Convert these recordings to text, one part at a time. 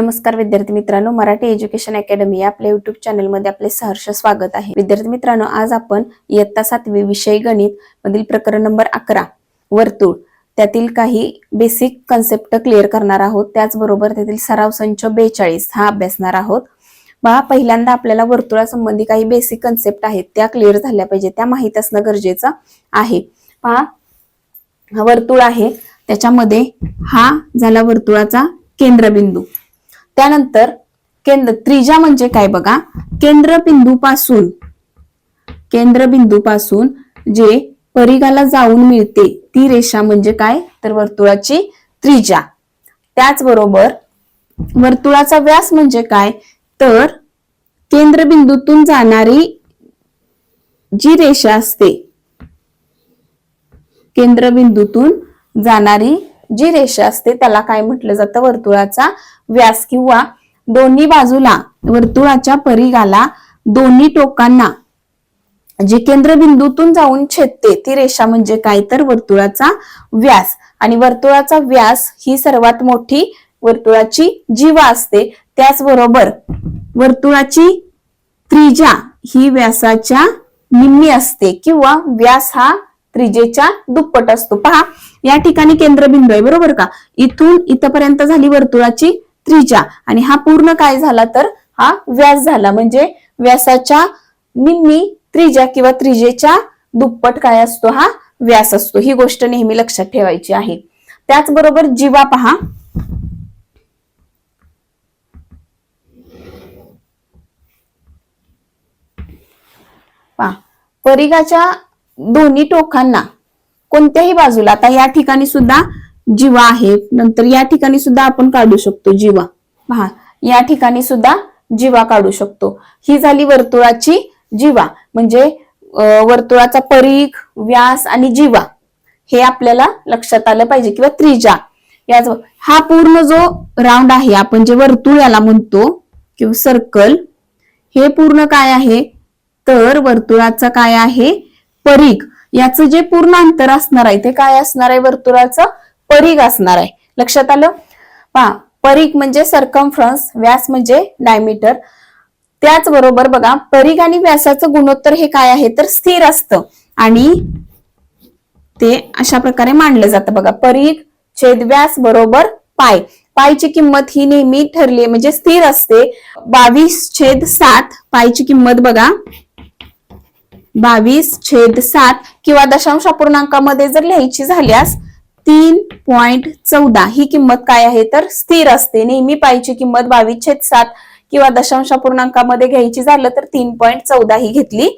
नमस्कार विद्यार्थी मित्रांनो मराठी एज्युकेशन अकॅडमी या आपल्या युट्यूब चॅनलमध्ये आपले सहर्ष स्वागत आहे. विद्यार्थी मित्रांनो आज आपण इयत्ता सातवी विषय गणित मधील प्रकरण नंबर अकरा वर्तुळ. त्यातील काही बेसिक कन्सेप्ट क्लिअर करणार आहोत. त्याचबरोबर त्यातील सराव संच बेचाळीस हा अभ्यासणार आहोत. पहा पहिल्यांदा आपल्याला वर्तुळासंबंधी काही बेसिक कन्सेप्ट आहेत त्या क्लिअर झाल्या पाहिजे त्या माहीत असणं गरजेचं आहे. पहा हा वर्तुळ आहे. त्याच्यामध्ये हा झाला वर्तुळाचा केंद्रबिंदू. त्यानंतर केंद्र त्रिज्या म्हणजे काय बघा? केंद्रबिंदू पासून केंद्रबिंदू पासून जे परिघाला जाऊन मिळते ती रेषा म्हणजे काय? तर वर्तुळाची त्रिज्या त्याचबरोबर वर्तुळाचा व्यास म्हणजे काय? तर केंद्रबिंदूतून जाणारी जी रेषा असते केंद्रबिंदूतून जाणारी जी रेषा असते त्याला काय म्हटलं जातं? वर्तुळाचा व्यास किंवा दोन्ही बाजूला वर्तुळाच्या परिघाला दोन्ही टोकांना जे केंद्रबिंदूतून जाऊन छेदते ती रेषा म्हणजे काय? तर वर्तुळाचा व्यास. आणि वर्तुळाचा व्यास ही सर्वात मोठी वर्तुळाची जीवा असते. त्याचबरोबर वर्तुळाची त्रिजा ही व्यासाच्या निम्मी असते किंवा व्यास हा त्रिजेच्या दुप्पट असतो. पहा या ठिकाणी केंद्रबिंदू आहे बरोबर का? इथून इथपर्यंत झाली वर्तुळाची त्रिज्या आणि हा पूर्ण काय झाला तर हा व्यास झाला. म्हणजे व्यासाच्या निम्मी त्रिज्या किंवा त्रिजेच्या दुप्पट काय असतो? हा व्यास असतो. ही गोष्ट नेहमी लक्षात ठेवायची आहे. त्याचबरोबर जीवा पहा. पहा परिघाच्या दोन्ही टोकांना कोणत्याही बाजूला आता या ठिकाणी सुद्धा जीवा आहे. नंतर या ठिकाणी सुद्धा आपण काढू शकतो जीवा. पहा या ठिकाणी सुद्धा जीवा काढू शकतो. ही झाली वर्तुळाची जीवा म्हणजे वर्तुळाचा परीख व्यास आणि जीवा. हे आपल्याला लक्षात आलं पाहिजे किंवा त्रिजा. याच हा पूर्ण जो राऊंड आहे आपण जे वर्तुळ याला म्हणतो किंवा सर्कल हे पूर्ण काय आहे? तर वर्तुळाचं काय आहे? परीख याचं जे पूर्ण अंतर असणार आहे ते काय असणार आहे वर्तुळाचं? परीघ असणार आहे. लक्षात आलं? पहा परीघ म्हणजे सरकमफ्रन्स व्यास म्हणजे डायमीटर त्याचबरोबर बघा परीघ आणि व्यासाचं गुणोत्तर हे काय आहे? तर स्थिर असतं. आणि ते अशा प्रकारे मांडलं जातं. बघा परीघ छेद व्यास बरोबर पाय. पायची किंमत ही नेहमी ठरली म्हणजे स्थिर असते. बावीस छेद सात पायची किंमत बघा. बावीस छेद सात किंवा दशांश अपूर्णांकामध्ये जर लिहायची झाल्यास तीन पॉइंट चौदा. ही किंमत काय आहे? तर स्थिर असते. नेहमी पाहिजे किंमत बावीस छेद सात किंवा दशांश पूर्णांकामध्ये घ्यायची झालं तर तीन पॉइंट चौदा ही घेतली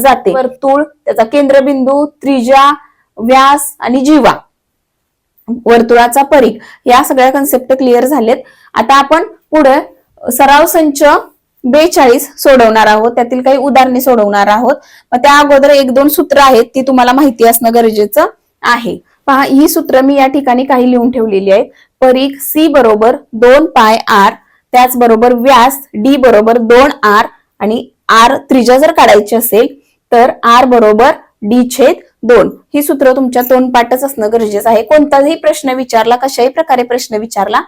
जाते. वर्तुळ त्याचा केंद्रबिंदू त्रिजा व्यास आणि जीवा. वर्तुळाचा परीख या सगळ्या कन्सेप्ट क्लिअर झालेत. आता आपण पुढे सराव संच बेचाळीस सोडवणार आहोत. त्यातील काही उदाहरणे सोडवणार आहोत. मग त्या अगोदर एक दोन सूत्र आहेत ती तुम्हाला माहिती असणं गरजेचं आहे. पहा ही सूत्र मी या ठिकाणी काही लिहून ठेवलेली आहेत परीख सी बरोबर दोन पाय आर त्याचबरोबर व्यास डी बरोबर दोन आर आणि आर त्रिज्या जर काढायची असेल तर आर बरोबर डी छेद दोन. ही सूत्र तुमच्या तोंडपाठच असणं गरजेचं आहे. कोणताही प्रश्न विचारला कशाही प्रकारे प्रश्न विचारला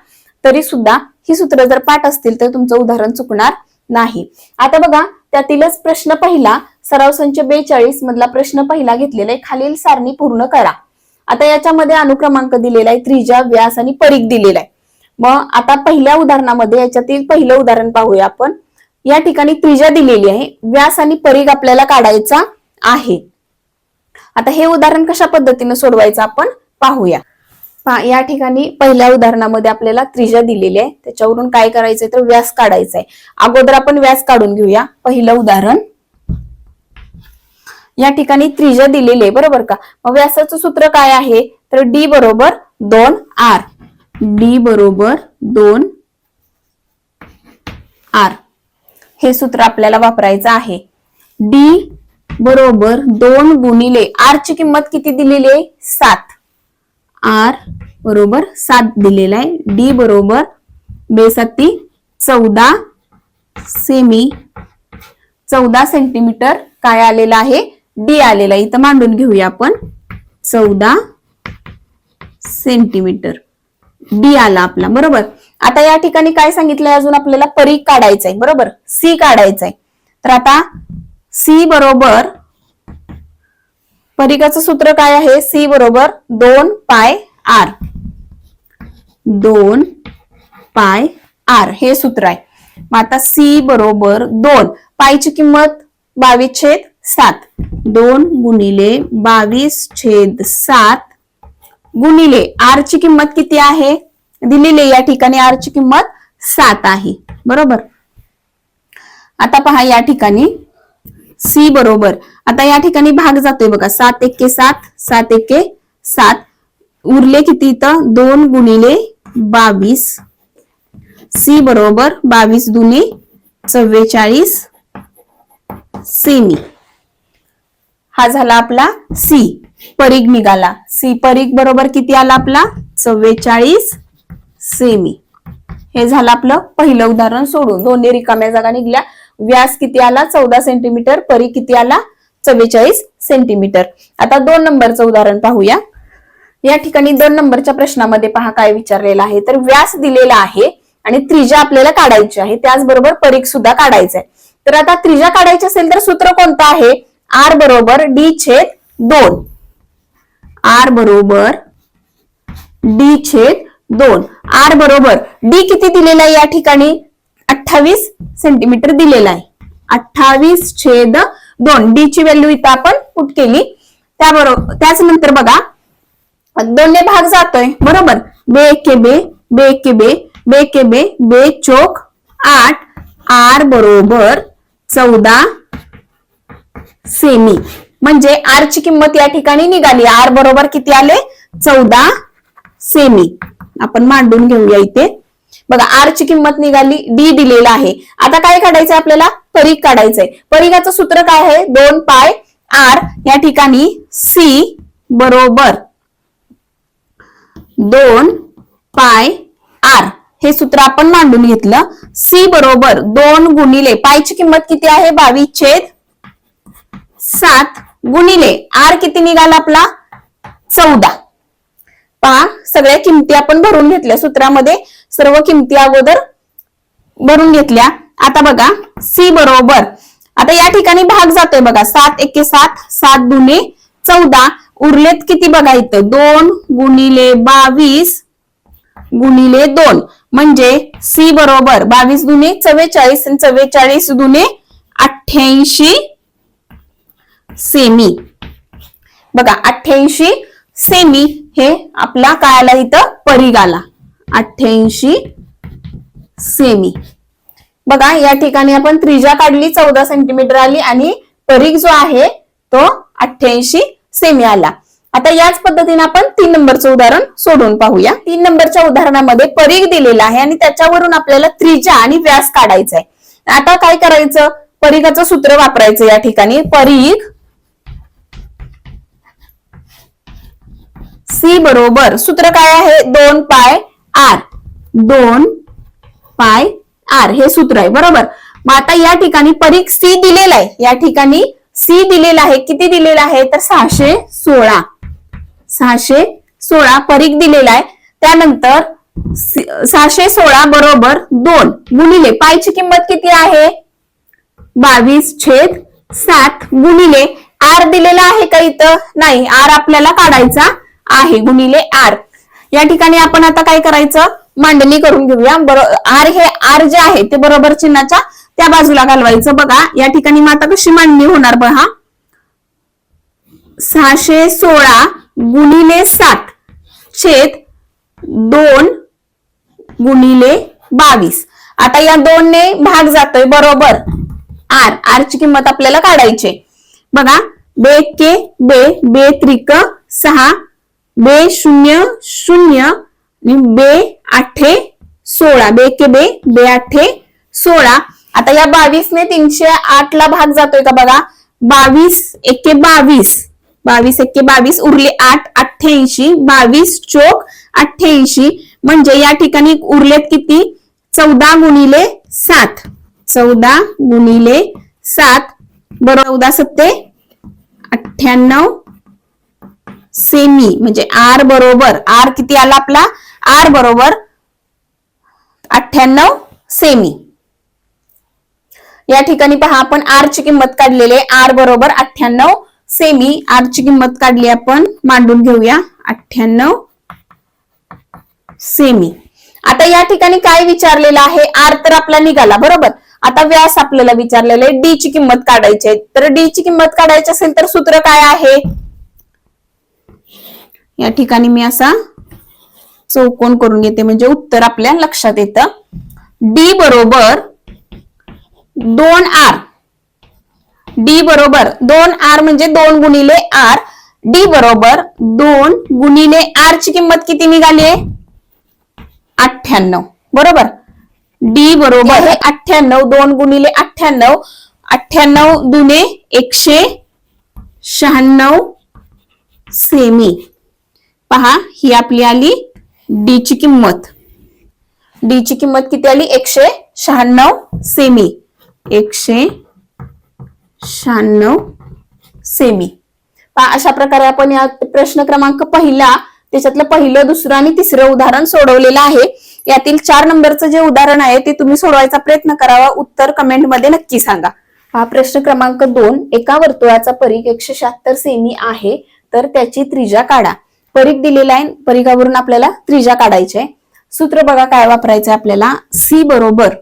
तरी सुद्धा ही सूत्र जर पाठ असतील तर तुमचं उदाहरण चुकणार नाही. आता बघा त्यातीलच प्रश्न पहिला सराव संच बेचाळीस मधला प्रश्न पहिला घेतलेला आहे. खालील सारणी पूर्ण करा. आता याच्यामध्ये अनुक्रमांक दिलेला आहे त्रिजा व्यास आणि परीघ दिलेला आहे. मग आता पहिल्या उदाहरणामध्ये याच्यातील पहिलं उदाहरण पाहूया आपण. या ठिकाणी त्रिजा दिलेली आहे व्यास आणि परीघ आपल्याला काढायचा आहे. आता हे उदाहरण कशा पद्धतीने सोडवायचं आपण पाहूया. या ठिकाणी पहिल्या उदाहरणामध्ये आपल्याला त्रिजा दिलेली आहे त्याच्यावरून काय करायचंय तर व्यास काढायचा आहे अगोदर आपण व्यास काढून घेऊया पहिलं उदाहरण. या ठिकाणी त्रिज्या दिलेले आहे बरोबर का? मग व्यासाचं सूत्र काय आहे? तर डी बरोबर दोन आर. डी बरोबर दोन आर. हे सूत्र आपल्याला वापरायचं आहे. डी बरोबर दोन गुणिले आर ची किंमत किती दिलेली आहे? सात. आर बरोबर सात दिलेला आहे. डी बरोबर बेसाती चौदा सेमी चौदा सेंटीमीटर काय आलेला आहे? डी आलेला इथं मांडून घेऊया आपण. चौदा सेंटीमीटर डी आला आपला बरोबर? आता या ठिकाणी काय सांगितलंय अजून आपल्याला? परीघ काढायचंय बरोबर? सी काढायचंय. तर आता सी बरोबर परिकाचं सूत्र काय आहे? सी बरोबर दोन पाय आर. दोन पाय आर हे सूत्र आहे. मग आता सी बरोबर दोन. पायची किंमत बावीस छेद सात. दोन गुणिले बावीस छेद सात गुणिले आर ची किंमत किती आहे? दिलेली या ठिकाणी आर ची किंमत सात आहे. बरोबर? आता पहा या ठिकाणी. सी बरोबर. आता या ठिकाणी भाग जातोय बघा. सात एके सात सात एके सात. उरले किती इथं? दोन गुणिले बावीस. सी बरोबर बावीस दुने चव्वेचाळीस सेमी. हा झाला आपला सी. परीघ निघाला. सी परीघ बरोबर किती आला आपला? चव्वेचाळीस सेमी. हे झालं आपलं पहिलं उदाहरण सोडून. दोन्ही रिकाम्या जागा निघल्या. व्यास किती आला? चौदा सेंटीमीटर. परी किती आला? चव्वेचाळीस सेंटीमीटर. आता दोन नंबरचं उदाहरण पाहूया. या ठिकाणी दोन नंबरच्या प्रश्नामध्ये पहा काय विचारलेलं आहे. तर व्यास दिलेला आहे आणि त्रिज्या आपल्याला काढायची आहे. त्याचबरोबर परीख सुद्धा काढायचा आहे तर आता त्रिज्या काढायची असेल तर सूत्र कोणतं आहे? आर बरोबर डी छेद दोन. आर बरोबर डी छेद दोन. आर बरोबर डी किती दिलेला आहे या ठिकाणी? अठ्ठावीस सेंटीमीटर दिलेला आहे. अठ्ठावीस छेद दोन. डी ची व्हॅल्यू इथं आपण पुट केली. त्याबरोबर त्याच नंतर बघा. दोन्ही भाग जातोय. बरोबर? बे के बे बे के बे बे के बे बे चोक आठ. आर बरोबर चौदा. सेमी म्हणजे आर ची किंमत या ठिकाणी निघाली. आर बरोबर किती आले? चौदा सेमी आपण मांडून घेऊया इथे. बघा आर ची किंमत निघाली डी दिलेला आहे. आता काय काढायचंय आपल्याला? परीघ काढायचंय. परीघाचं सूत्र काय आहे? दोन पाय आर या ठिकाणी सी बरोबर दोन पाय आर हे सूत्र आपण मांडून घेतलं. सी बरोबर दोन गुणिले पायची किंमत किती आहे? बावीस छेद सात गुणिले आर किती निघाला आपला? चौदा. पहा सगळ्या किमती आपण भरून घेतल्या सूत्रामध्ये. सर्व किमती अगोदर भरून घेतल्या. आता बघा सी बरोबर. आता या ठिकाणी भाग जातोय बघा. सात एके सात सात दुने चौदा. उरलेत किती बघा इथं? दोन गुणिले बावीस गुणिले दोन. म्हणजे सी बरोबर बावीस दुने चव्वेचाळीस आणि चव्वेचाळीस दुने अठ्ठ्याऐंशी सेमी बघा अठ्ठ्याऐंशी सेमी हे आपला काय आला इथं परीघ आला. अठ्ठ्याऐंशी सेमी बघा या ठिकाणी आपण त्रिजा काढली चौदा सेंटीमीटर आली आणि परीघ जो आहे तो अठ्ठ्याऐंशी सेमी आला. आता याच पद्धतीने आपण तीन नंबरचं उदाहरण सोडून पाहूया. तीन नंबरच्या उदाहरणामध्ये परीघ दिलेला आहे आणि त्याच्यावरून आपल्याला त्रिज्या आणि व्यास काढायचा आहे आता काय करायचं? परीघाचं सूत्र वापरायचं या ठिकाणी. परीघ सी बरोबर सूत्र काय आहे? दोन पाय आर. दोन पाय आर. हे सूत्र आहे बरोबर? मग आता या ठिकाणी परीख सी दिलेला आहे. या ठिकाणी सी दिलेला आहे. किती दिलेला आहे? तर सहाशे सोळा. सहाशे सोळा परीख दिलेला आहे. त्यानंतर सहाशे सोळा बरोबर दोन गुणिले पायची किंमत किती आहे? बावीस छेद सात गुणिले आर दिलेला आहे का इथं? नाही आर आपल्याला काढायचा आहे गुणिले आर. या ठिकाणी आपण आता काय करायचं? मांडणी करून घेऊया. बरोबर आर हे आर जे आहे ते बरोबर चिन्हाच्या त्या बाजूला घालवायचं. बघा या ठिकाणी मग आता कशी मांडणी होणार बघा. सहाशे सोळा गुणिले सात छेद दोन गुणिले बावीस. आता या दोनने भाग जातोय बरोबर. आर आर ची किंमत आपल्याला काढायची आहे. बघा बे के बे बे त्रिक सहा बे शून्य शून्य बे आठे सोळा. बे के बे बे आठे सोळा. आता या बावीस ने तीनशे आठ ला भाग जातोय का बघा? बावीस एके बावीस. बावीस एके बावीस उरले आठ अठ्ठ्याऐंशी. बावीस चोक अठ्ठ्याऐंशी. म्हणजे या ठिकाणी उरलेत किती? चौदा गुणिले सात. चौदा गुणिले सात. बरोबर चौदा सत्ते? अठ्ठ्याण्णव. सेमी म्हणजे आर बरोबर आर किती आला आपला? आर बरोबर अठ्ठ्याण्णव सेमी. या ठिकाणी पहा आपण आर ची किंमत काढलेली आहे. आर बरोबर अठ्ठ्याण्णव सेमी. आर ची किंमत काढली आपण मांडून घेऊया. अठ्ठ्याण्णव सेमी. आता या ठिकाणी काय विचारलेलं आहे? आर तर आपला निघाला बरोबर? आता व्यास आपल्याला विचारलेला आहे डी ची किंमत काढायची आहे. तर डी ची किंमत काढायची असेल तर सूत्र काय आहे? या ठिकाणी मी असा चौकोन करून घेते. म्हणजे उत्तर आपल्या लक्षात येतं. डी बरोबर दोन आर डी बरोबर दोन आर म्हणजे दोन गुणिले आर डी बरोबर दोन गुणिले आर ची किंमत किती निघाली आहे? अठ्ठ्याण्णव. बरोबर? डी बरोबर हे अठ्ठ्याण्णव दोन गुणिले अठ्ठ्याण्णव. अठ्ठ्याण्णव दुने एकशे शहाण्णव सेमी. पहा ही आपली आली डी ची किंमत. डी ची किंमत किती आली? एकशे शहाण्णव सेमी एकशे शहाण्णव सेमी पहा अशा प्रकारे आपण या प्रश्न क्रमांक पहिला त्याच्यातलं पहिलं दुसरं आणि तिसरं उदाहरण सोडवलेलं आहे. यातील चार नंबरचं जे उदाहरण आहे ते तुम्ही सोडवायचा प्रयत्न करावा. उत्तर कमेंटमध्ये नक्की सांगा. हा प्रश्न क्रमांक दोन एका वर्तुळाचा परीघ एकशे शहात्तर सेमी आहे. तर त्याची त्रिजा काढा. परीख दिलेला आहे. परीखावरून आपल्याला त्रिजा काढायची आहे. सूत्र बघा काय वापरायचं आपल्याला. सी बरोबर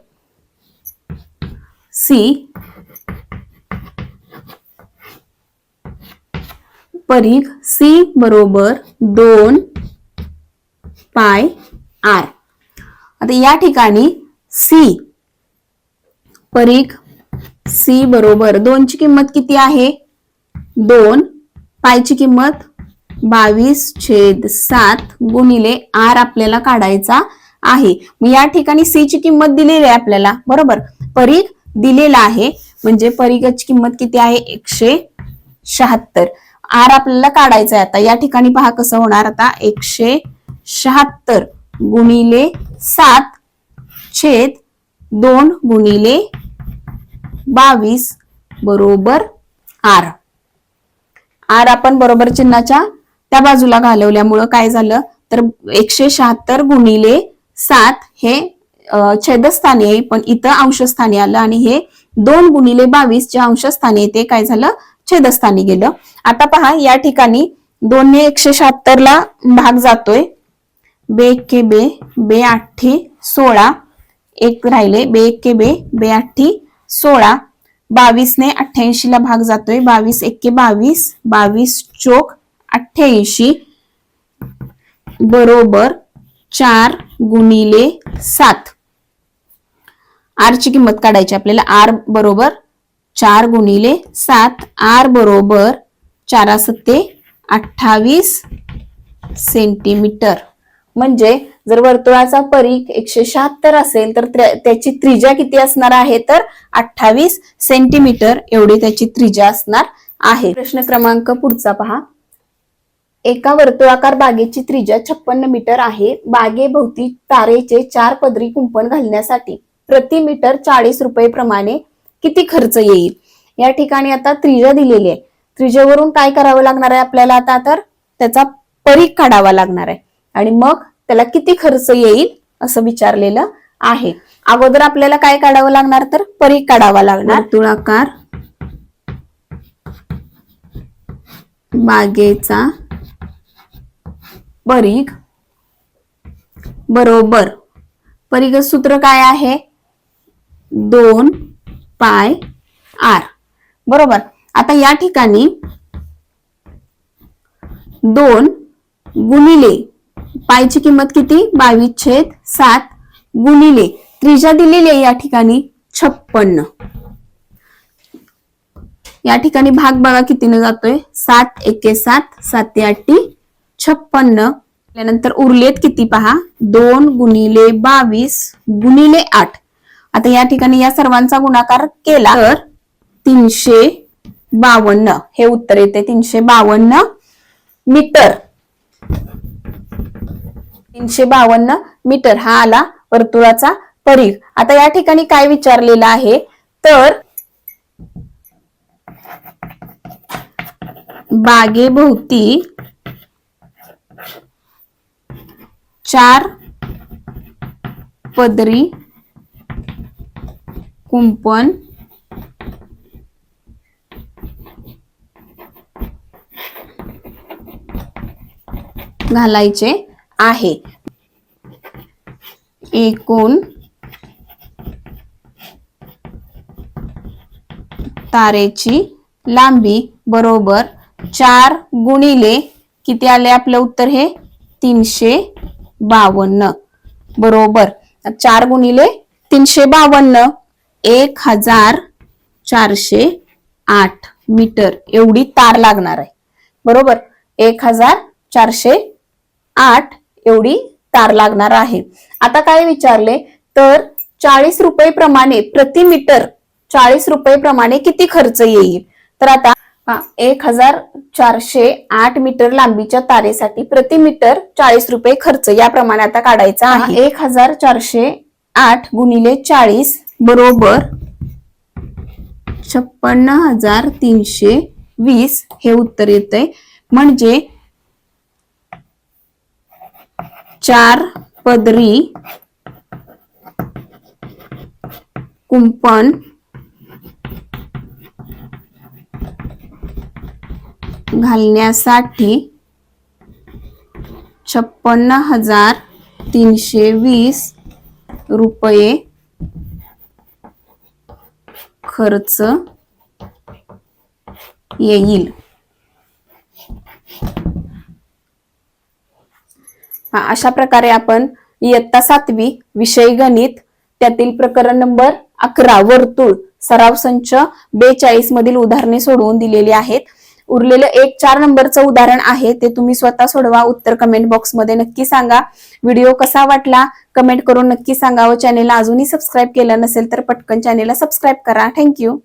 सी परीख सी बरोबर दोन पाय आर. आता या ठिकाणी सी परीख सी बरोबर दोनची किंमत किती आहे? दोन. पायची किंमत बावीस छेद सात गुणिले आर आपल्याला काढायचा आहे. मग या ठिकाणी सी ची किंमत दिलेली आहे आपल्याला. बरोबर? परीघ दिलेला आहे. म्हणजे परीघाची किंमत किती आहे? एकशे शहात्तर. आर आपल्याला काढायचा आहे आता. या ठिकाणी पहा कसं होणार आता. एकशे शहात्तर गुणिले सात छेद दोन गुणिले बावीस बरोबर आर. आर आपण बरोबर चिन्हाच्या त्या बाजूला घालवल्यामुळं काय झालं? तर एकशे शहात्तर गुणिले सात हे छेदस्थानी आहे पण इथं अंशस्थानी आलं आणि हे दोन गुणिले बावीस जे अंशस्थानी आहे ते काय झालं? छेदस्थानी गेलं. आता पहा या ठिकाणी दोनने एकशे शहात्तर ला भाग जातोय. बे के बे बे आठी सोळा एक राहिले. बे एक के बे बे आठी सोळा. बावीसने अठ्ठ्याऐंशी ला भाग जातोय. बावीस एक्के बावीस बावीस चोक अठ्ठ्याऐंशी बरोबर चार गुणिले सात. आर ची किंमत काढायची आपल्याला. आर बरोबर चार गुणिले सात. आर बरोबर चारा सत्ते अठ्ठावीस सेंटीमीटर म्हणजे जर वर्तुळाचा परीख एकशे शहात्तर असेल तर त्याची त्रिज्या किती असणार आहे? तर अठ्ठावीस सेंटीमीटर एवढी त्याची त्रिज्या असणार आहे. प्रश्न क्रमांक पुढचा पहा. एका वर्तुळाकार बागेची त्रिज्या छप्पन्न मीटर आहे. बागेभोवती तारेचे चार पदरी कुंपण घालण्यासाठी प्रति मीटर चाळीस रुपये प्रमाणे किती खर्च येईल? या ठिकाणी आता त्रिज्या दिलेली आहे. त्रिज्यावरून काय करावं लागणार आहे आपल्याला आता? तर त्याचा परीख काढावा लागणार आहे. आणि मग त्याला किती खर्च येईल असं विचारलेलं आहे. अगोदर आपल्याला काय काढावं लागणार? तर परीख काढावा लागणार. तुळाकार बागेचा परीघ. बरोबर. परीघ सूत्र काय आहे? दोन पाय आर. बरोबर. आता या ठिकाणी दोन गुणिले. पायची किंमत किती? बावीस छेद सात गुणिले. त्रिज्या दिलेली आहे या ठिकाणी छप्पन्न या ठिकाणी भाग बघा कितीने जातोय? सात एके सात सात ते आठी छप्पन्न त्यानंतर उरलेत किती पहा? दोन गुणिले बावीस गुणिले आठ. आता या ठिकाणी या सर्वांचा गुणाकार केला तर तीनशे बावन्न. हे उत्तर येते तीनशे बावन्न मीटर. तीनशे बावन्न मीटर हा आला वर्तुळाचा परीघ. आता या ठिकाणी काय विचारलेलं आहे? तर बागेभोवती चार पदरी कुंपण घालायचे आहे. एकूण तारेची लांबी बरोबर चार गुणिले किती आले आपलं उत्तर हे? तीनशे बावन्न. बरोबर. चार गुणिले तीनशे बावन्न. एक हजार चारशे आठ मीटर. एवढी तार लागणार आहे. बरोबर. एक हजार चारशे आठ एवढी तार लागणार आहे. आता काय विचारले? तर चाळीस रुपये प्रमाणे प्रति मीटर चाळीस रुपये प्रमाणे किती खर्च येईल? तर आता एक हजार चारशे आठ मीटर लांबीच्या तारेसाठी प्रति मीटर चाळीस रुपये खर्च याप्रमाणे आता काढायचा आहे. एक हजार चारशे आठ गुणिले चाळीस बरोबर छप्पन्न हजार तीनशे वीस हे उत्तर येतंय. म्हणजे चार पदरी कुंपण घालण्यासाठी छप्पन्न हजार तीनशे वीस रुपये खर्च येईल. अशा प्रकारे आपण इयत्ता सातवी विषय गणित त्यातील प्रकरण नंबर अकरा वर्तुळ सराव संच बेचाळीस मधील उदाहरणे सोडवून दिलेली आहेत. उरलेलं एक चार नंबरचं उदाहरण आहे ते तुम्ही स्वतः सोडवा. उत्तर कमेंट बॉक्समध्ये नक्की सांगा. व्हिडिओ कसा वाटला? कमेंट करून नक्की सांगा हो. व चॅनेलला अजूनही सबस्क्राईब केलं नसेल तर पटकन चॅनेलला सबस्क्राईब करा. थँक्यू